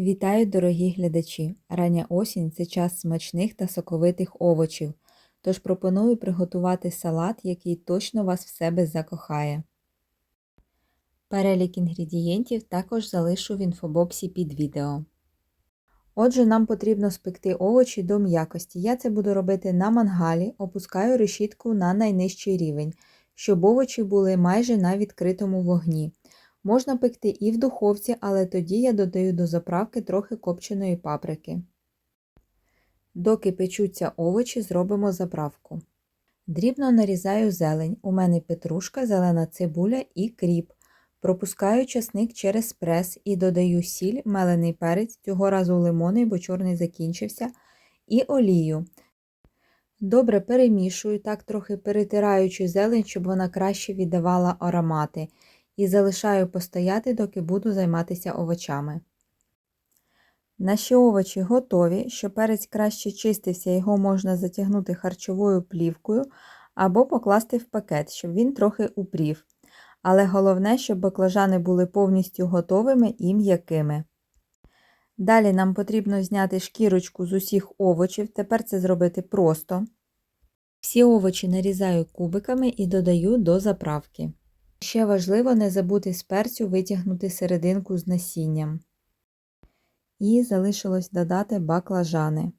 Вітаю, дорогі глядачі! Рання осінь це час смачних та соковитих овочів, тож пропоную приготувати салат, який точно вас в себе закохає. Перелік інгредієнтів також залишу в інфобоксі під відео. Отже, нам потрібно спекти овочі до м'якості. Я це буду робити на мангалі, опускаю решітку на найнижчий рівень, щоб овочі були майже на відкритому вогні. Можна пекти і в духовці, але тоді я додаю до заправки трохи копченої паприки. Доки печуться овочі, зробимо заправку. Дрібно нарізаю зелень. У мене петрушка, зелена цибуля і кріп. Пропускаю часник через прес і додаю сіль, мелений перець, цього разу лимонний, бо чорний закінчився, і олію. Добре перемішую, так трохи перетираючи зелень, щоб вона краще віддавала аромати і залишаю постояти, доки буду займатися овочами. Наші овочі готові, щоб перець краще чистився, його можна затягнути харчовою плівкою або покласти в пакет, щоб він трохи упрів. Але головне, щоб баклажани були повністю готовими і м'якими. Далі нам потрібно зняти шкірочку з усіх овочів, тепер це зробити просто. Всі овочі нарізаю кубиками і додаю до заправки. Ще важливо не забути з перцю витягнути серединку з насінням. І залишилось додати баклажани.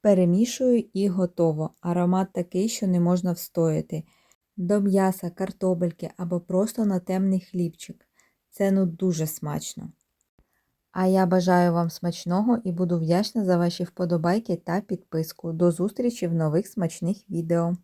Перемішую і готово. Аромат такий, що не можна встояти. До м'яса, картопельки або просто на темний хлібчик. Це ну дуже смачно. А я бажаю вам смачного і буду вдячна за ваші вподобайки та підписку. До зустрічі в нових смачних відео.